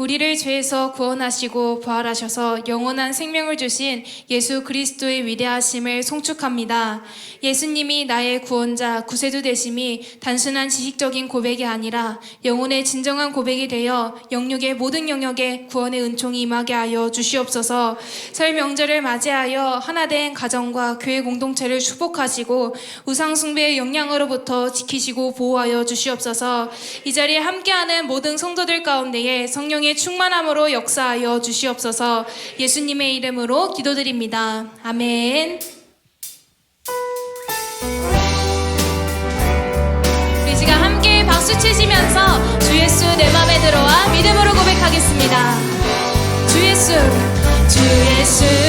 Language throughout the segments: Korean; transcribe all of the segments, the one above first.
우리를 죄에서 구원하시고 부활하셔서 영원한 생명을 주신 예수 그리스도의 위대하심을 송축합니다. 예수님이 나의 구원자, 구세주 되심이 단순한 지식적인 고백이 아니라 영혼의 진정한 고백이 되어 영육의 모든 영역에 구원의 은총이 임하게 하여 주시옵소서. 설 명절을 맞이하여 하나된 가정과 교회 공동체를 축복하시고 우상 숭배의 영향으로부터 지키시고 보호하여 주시옵소서. 이 자리에 함께하는 모든 성도들 가운데에 성령의 충만함으로 역사하여 주시옵소서. 예수님의 이름으로 기도드립니다. 아멘. 우리 시간 함께 박수 치시면서 주 예수 내 맘에 들어와 믿음으로 고백하겠습니다. 주 예수, 주 예수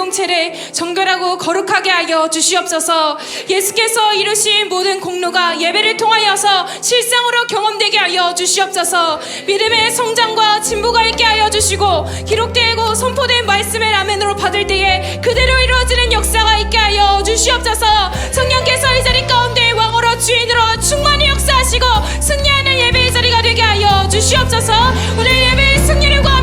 공동체를 정결하고 거룩하게 하여 주시옵소서. 예수께서 이루신 모든 공로가 예배를 통하여서 실상으로 경험되게 하여 주시옵소서. 믿음의 성장과 진보가 있게 하여 주시고 기록되고 선포된 말씀을 아멘으로 받을 때에 그대로 이루어지는 역사가 있게 하여 주시옵소서. 성령께서 이 자리 가운데 왕으로 주인으로 충만히 역사하시고 승리하는 예배의 자리가 되게 하여 주시옵소서. 오늘 예배의 승리를 구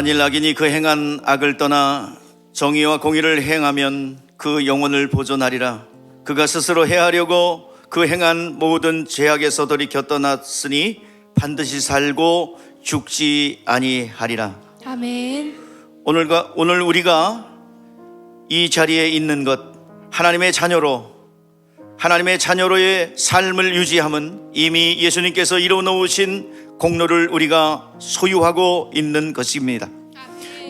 만일 악인이 그 행한 악을 떠나 정의와 공의를 행하면 그 영혼을 보존하리라. 그가 스스로 해하려고 그 행한 모든 죄악에서 돌이켜 떠났으니 반드시 살고 죽지 아니하리라. 아멘. 오늘과 오늘 우리가 이 자리에 있는 것 하나님의 자녀로 하나님의 자녀로의 삶을 유지함은 이미 예수님께서 이루어 놓으신 공로를 우리가 소유하고 있는 것입니다.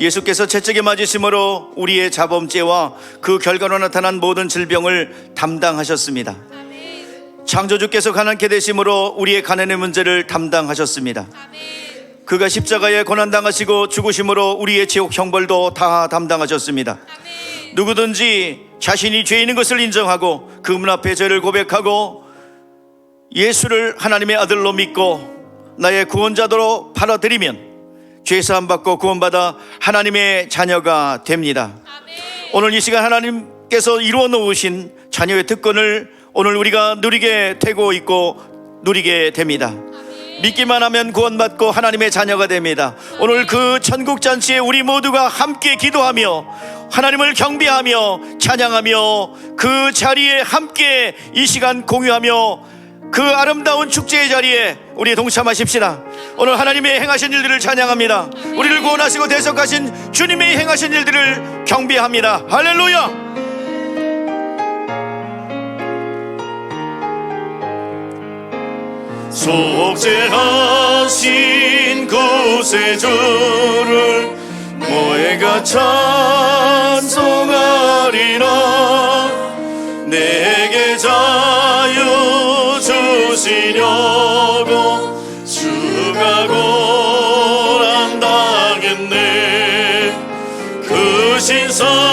예수께서 채찍에 맞으심으로 우리의 자범죄와 그 결과로 나타난 모든 질병을 담당하셨습니다. 창조주께서 가난케 되심으로 우리의 가난의 문제를 담당하셨습니다. 그가 십자가에 고난당하시고 죽으심으로 우리의 지옥 형벌도 다 담당하셨습니다. 누구든지 자신이 죄 있는 것을 인정하고 그 문 앞에 죄를 고백하고 예수를 하나님의 아들로 믿고 나의 구원자도로 받아들이면 죄사함 받고 구원받아 하나님의 자녀가 됩니다. 오늘 이 시간 하나님께서 이루어 놓으신 자녀의 특권을 오늘 우리가 누리게 되고 있고 누리게 됩니다. 믿기만 하면 구원받고 하나님의 자녀가 됩니다. 오늘 그 천국 잔치에 우리 모두가 함께 기도하며 하나님을 경배하며 찬양하며 그 자리에 함께 이 시간 공유하며 그 아름다운 축제의 자리에 우리 동참하십시다. 오늘 하나님의 행하신 일들을 찬양합니다. 우리를 구원하시고 대속하신 주님의 행하신 일들을 경배합니다. 할렐루야! 속죄하신 구세주를 모해가 찬송하리라 내게 자유 주시려고 주가 고난당했네. 그 신사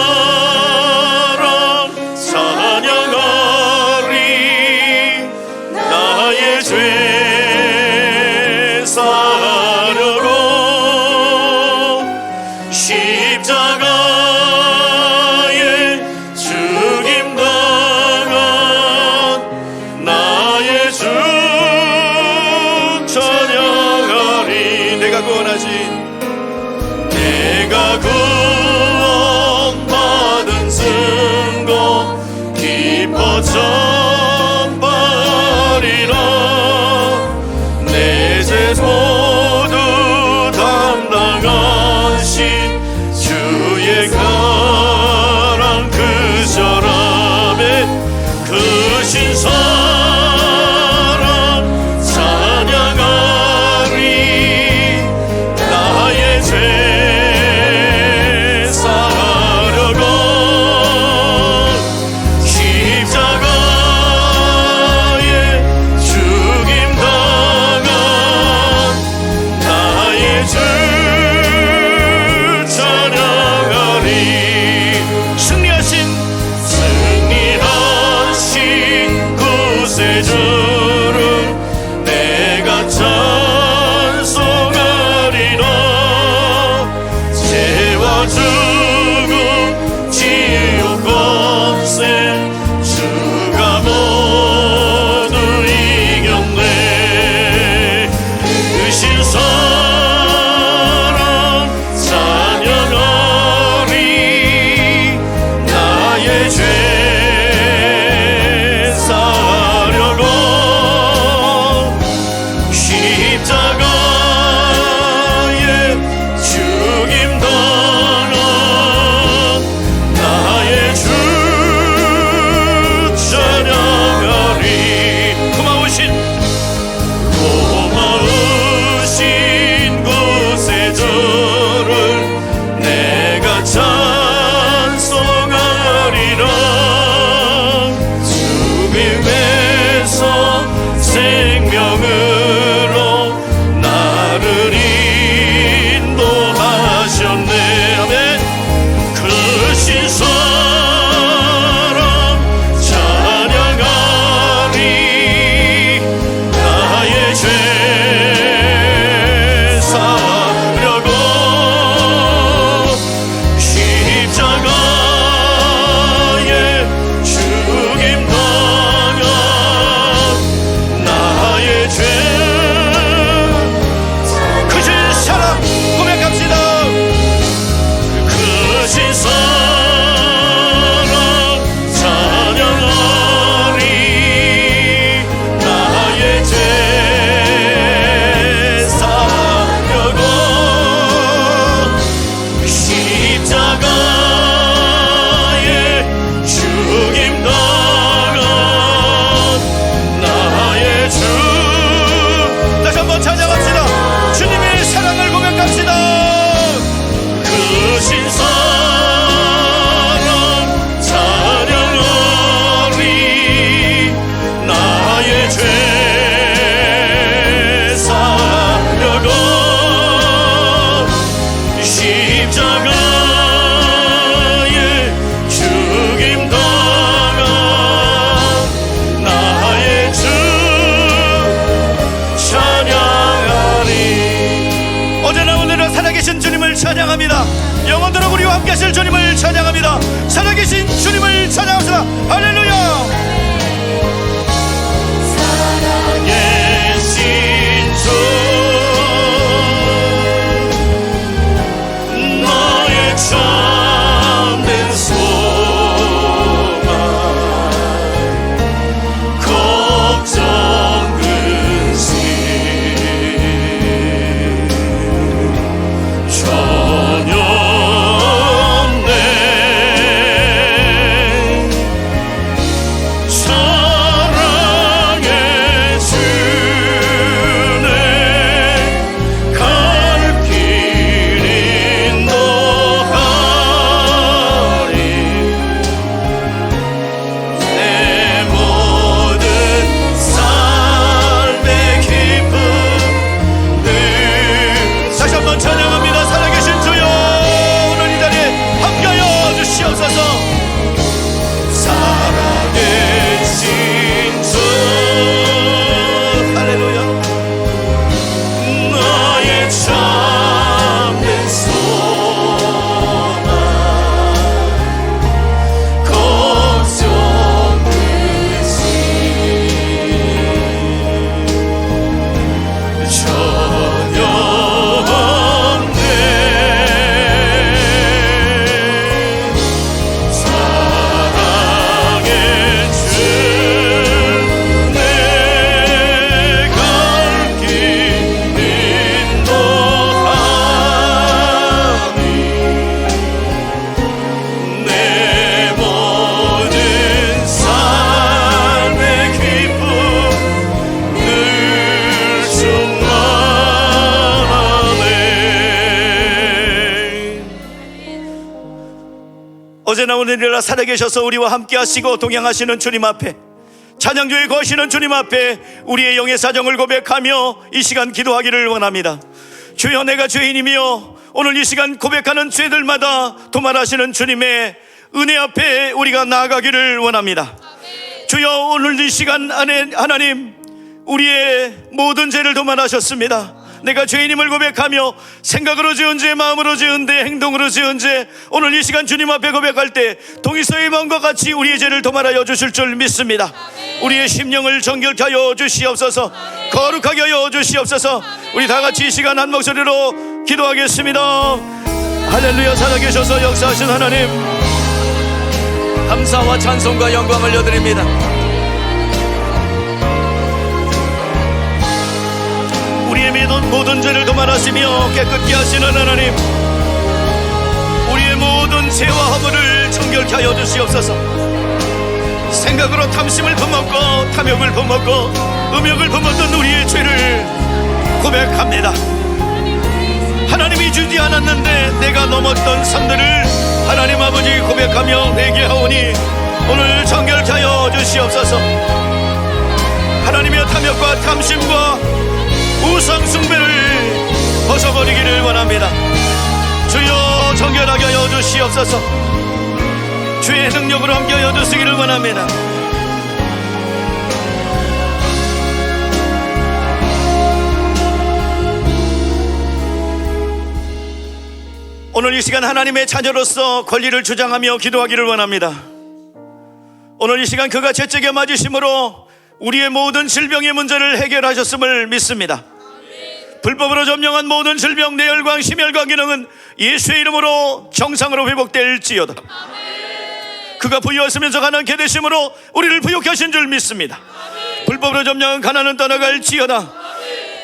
찬양합니다. 영원토록 우리와 함께 하실 주님을 찬양합니다. 살아계신 주님을 찬양합시다. 할렐루야 살아계셔서 우리와 함께 하시고 동행하시는 주님 앞에 찬양주에 거시는 주님 앞에 우리의 영의 사정을 고백하며 이 시간 기도하기를 원합니다 주여 내가 죄인이며 오늘 이 시간 고백하는 죄들마다 도말하시는 주님의 은혜 앞에 우리가 나아가기를 원합니다 주여 오늘 이 시간 안에 하나님 우리의 모든 죄를 도말하셨습니다. 내가 죄인임을 고백하며 생각으로 지은 죄, 마음으로 지은 죄, 행동으로 지은 죄 오늘 이 시간 주님 앞에 고백할 때 동이서의 마음과 같이 우리의 죄를 도말하여 주실 줄 믿습니다. 우리의 심령을 정결케 하여 주시옵소서 거룩하게 하여 주시옵소서 우리 다 같이 이 시간 한 목소리로 기도하겠습니다. 할렐루야 살아계셔서 역사하신 하나님 감사와 찬송과 영광을 여드립니다. 우리의 모든, 모든 죄를 도말하시며 깨끗게 하시는 하나님 우리의 모든 죄와 허물을 정결케 하여 주시옵소서. 생각으로 탐심을 품었고 탐욕을 품었고 음욕을 품었던 우리의 죄를 고백합니다. 하나님이 주지 않았는데 내가 넘었던 삶들을 하나님 아버지 고백하며 회개하오니 오늘 정결케 하여 주시옵소서. 하나님의 탐욕과 탐심과 우상 숭배를 벗어버리기를 원합니다. 주여 정결하게 하여 주시옵소서. 주의 능력으로 함께 하여 주시기를 원합니다. 오늘 이 시간 하나님의 자녀로서 권리를 주장하며 기도하기를 원합니다. 오늘 이 시간 그가 채찍에 맞으심으로 우리의 모든 질병의 문제를 해결하셨음을 믿습니다. 불법으로 점령한 모든 질병, 뇌혈관, 심혈관 기능은 예수의 이름으로 정상으로 회복될지어다. 그가 부유하시면서 가난케 되심으로 우리를 부유케 하신 줄 믿습니다. 불법으로 점령한 가난은 떠나갈지어다.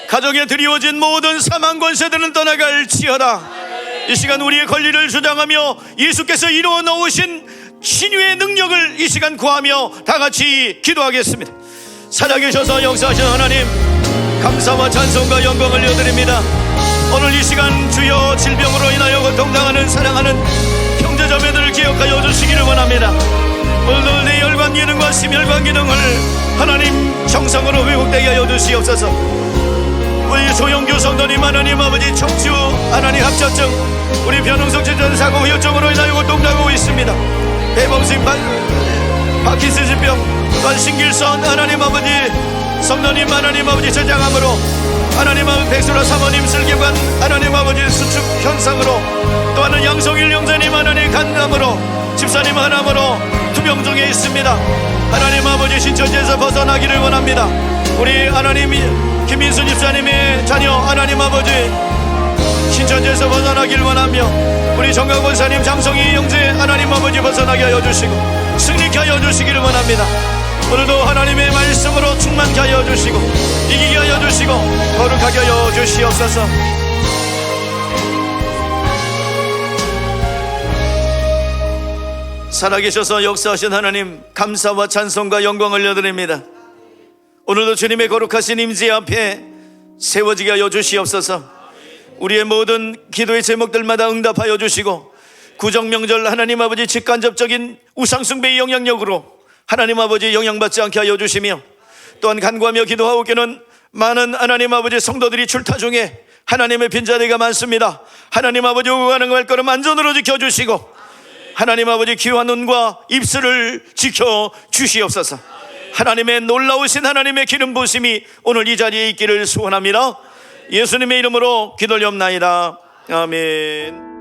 가정에 드리워진 모든 사망 권세들은 떠나갈지어다. 이 시간 우리의 권리를 주장하며 예수께서 이루어 놓으신 신유의 능력을 이 시간 구하며 다 같이 기도하겠습니다. 살아계셔서 역사하신 하나님 감사와 찬송과 영광을 올려드립니다. 오늘 이 시간 주여 질병으로 인하여 고통당하는 사랑하는 형제자매들을 기억하여 주시기를 원합니다. 오늘도 내 혈관 기능과 심혈관 기능을 하나님 정상으로 회복되게 하여 주시옵소서. 우리 조영규 성도님 하나님 아버지 척추 하나님 합자증 우리 변홍석 제전 사고 후유증으로 인하여 고통당하고 있습니다. 반 파키스진병 또한 신길선 하나님 아버지 성도님 하나님 아버지 저장함으로 하나님 아버지 백수라 사모님 슬기관 하나님 아버지 수축 현상으로 또한은 양성일 영자님 하나님 간암으로 집사님 하나님으로 투병 중에 있습니다. 하나님 아버지 신천지에서 벗어나기를 원합니다. 우리 하나님 김민수 집사님의 자녀 하나님 아버지 신천지에서 벗어나기를 원하며 우리 정강 권사님 장성희 형제 하나님 아버지 벗어나게 하여 주시고 승리케 하여 주시기를 원합니다 오늘도 하나님의 말씀으로 충만케 하여 주시고 이기게 하여 주시고 거룩하게 하여 주시옵소서. 살아계셔서 역사하신 하나님 감사와 찬송과 영광을 올려드립니다. 오늘도 주님의 거룩하신 임재 앞에 세워지게 하여 주시옵소서. 우리의 모든 기도의 제목들마다 응답하여 주시고 구정명절 하나님 아버지 직간접적인 우상숭배의 영향력으로 하나님 아버지 영향받지 않게 하여 주시며 또한 간구하며 기도하고 있는 많은 하나님 아버지 성도들이 출타 중에 하나님의 빈자리가 많습니다. 하나님 아버지 오고 가는 발걸음 안전으로 지켜주시고 하나님 아버지 귀한 눈과 입술을 지켜 주시옵소서. 하나님의 놀라우신 하나님의 기름 부심이 오늘 이 자리에 있기를 소원합니다. 예수님의 이름으로 기도리옵나이다. 아멘